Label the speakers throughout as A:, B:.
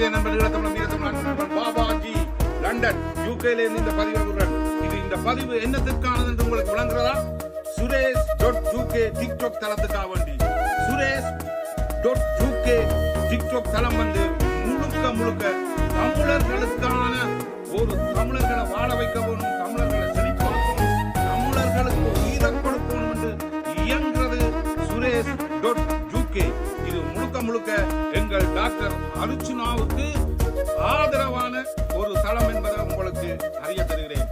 A: வீர நண்பர்கள் தமிழ் பாபாஜி லண்டன் யூகேல இருந்து இந்த பதிவு விடுறேன் இது இந்த பதிவு என்னத்திற்கானது என்று உங்களுக்கு விளங்குறதா சுரேஷ் டாட் யூகே டிக்டாக் தளத்துக்காக வேண்டி. சுரேஷ் டாட் யூகே டிக்டாக் தளம் வந்து முழுக்க முழுக்க தமிழர்களுக்கான ஒரு தமிழர்களை வாழ வைக்க வேணும் தமிழர்களை செழிப்பாக்கணும் தமிழர்களுக்கு உயிரை கொடுக்கணும் என்று இயங்குறது சுரேஷ் டாட் யூகே முழுக்க முழுக்க எங்கள் டாக்டர் அருச்சுனாவுக்கு ஆதரவான ஒரு தளம் என்பதை உங்களுக்கு அறிய தருகிறேன்.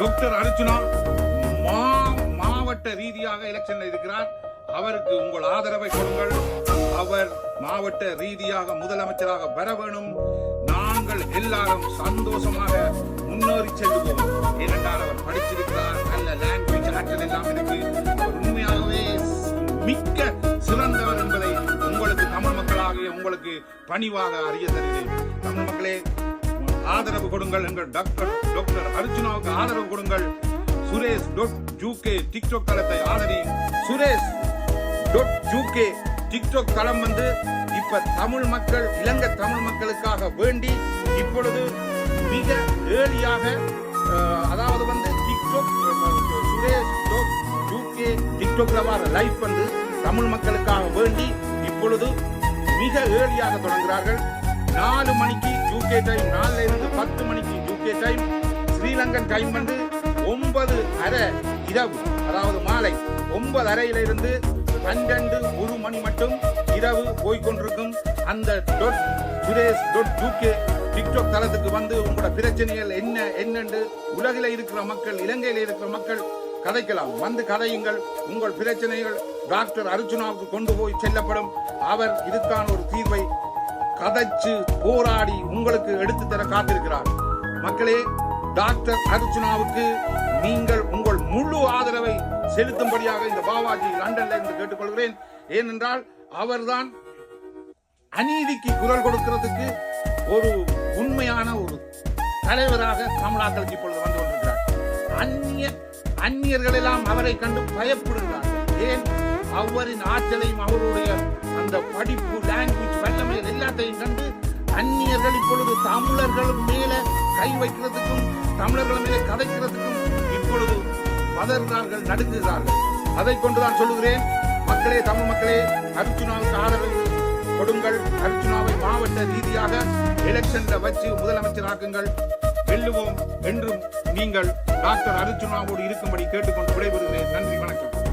A: டாக்டர் அர்ஜுனா மா மாவட்ட ரீதியாக எலெக்ஷன்ல இருக்கிறார். அவருக்கு உங்கள் ஆதரவை கொடுங்கள். அவர் மாவட்ட ரீதியாக முதலமைச்சராக வர வேணும். நாங்கள் எல்லாரும் சந்தோஷமாக முன்னேறி செல்லுவோம் ஏனென்றால் அவர் படிச்சிருக்கிறார். நல்ல லாங்குவேஜ் ஆற்றல் எல்லாம் இருக்கு தமிழ் உங்களுக்கு பணிவாக அறிய தருகிறேன். தமிழ் மக்களே ஆதரவு கொடுங்கள் எங்கள் டாக்டர் டாக்டர் அர்ஜுனாவுக்கு ஆதரவு கொடுங்கள். சுரேஷ் டொட் ஜூகே டிக்டாக் தளத்தை ஆதரி. சுரேஷ் டொட் ஜூகே டிக்டாக் தளம் வந்து இப்ப தமிழ் மக்கள் இலங்கை தமிழ் மக்களுக்காக வேண்டி இப்பொழுது மிக ஏழியாக அதாவது வந்து டிக்டாக் சுரேஷ் டொட் ஜூகே டிக்டாக்ல வர லைஃப் வந்து தமிழ் மக்களுக்காக வேண்டி இப்பொழுது மிக ஏர்லியாக தொடங்குகிறார்கள். நாலு மணிக்கு யூகே டைம் நாலுல இருந்து பத்து மணிக்கு யூகே டைம் ஸ்ரீலங்கன் டைம் வந்து ஒன்பது அரை இரவு அதாவது மாலை ஒன்பது அறையிலிருந்து பன்னெண்டு ஒரு மணி மட்டும் இரவு போய்கொண்டிருக்கும் அந்த dot Suresh dot UK TikTok தளத்துக்கு வந்து உங்களோட பிரச்சனைகள் என்ன என்னென்று உலகில் இருக்கிற மக்கள் இலங்கையில் இருக்கிற மக்கள் கதைக்கலாம். வந்து கதையுங்கள் உங்கள் பிரச்சனைகள் டாக்டர் அர்ஜுனாவுக்கு கொண்டு போய் செல்லப்படும். அவர் இதுக்கான ஒரு தீர்வை கதைச்சு போராடி உங்களுக்கு எடுத்து தர காத்திருக்கிறார். மக்களே டாக்டர் அர்ஜுனாவுக்கு நீங்கள் உங்கள் முழு ஆதரவை செலுத்தும்படியாக இந்த பாபாஜி லண்டன்ல இருந்து கேட்டுக்கொள்கிறேன். ஏனென்றால் அவர்தான் அநீதிக்கு குரல் கொடுக்கிறதுக்கு ஒரு உண்மையான ஒரு தலைவராக தமிழாக்களுக்கு இப்பொழுது வந்து கொண்டிருக்கிறார். அந்நிய அந்நியர்கள் எல்லாம் அவரை கண்டு பயப்படுகிறார்கள். ஏன்? அவரின் ஆற்றலையும் அவருடைய அந்த படிப்பு லாங்குவேஜ் வல்லமைகள் எல்லாத்தையும் கண்டு அந்நியர்கள் இப்பொழுது தமிழர்கள் மேல கை வைக்கிறதுக்கும் தமிழர்கள் மேல கதைக்கிறதுக்கும் இப்பொழுது பதறுகிறார்கள் நடுங்குகிறார்கள். அதை கொண்டுதான் சொல்லுகிறேன். மக்களே தமிழ் மக்களே அர்ஜுனாவுக்கு ஆதரவு கொடுங்கள். அர்ஜுனாவை மாவட்ட ரீதியாக எலெக்ஷன்ல வச்சு முதலமைச்சராக்குங்கள் வெல்லுவோம் என்றும் நீங்கள் டாக்டர் அர்ஜுனாவோடு இருக்கும்படி கேட்டுக்கொண்டு விடைபெறுகிறேன். நன்றி வணக்கம்.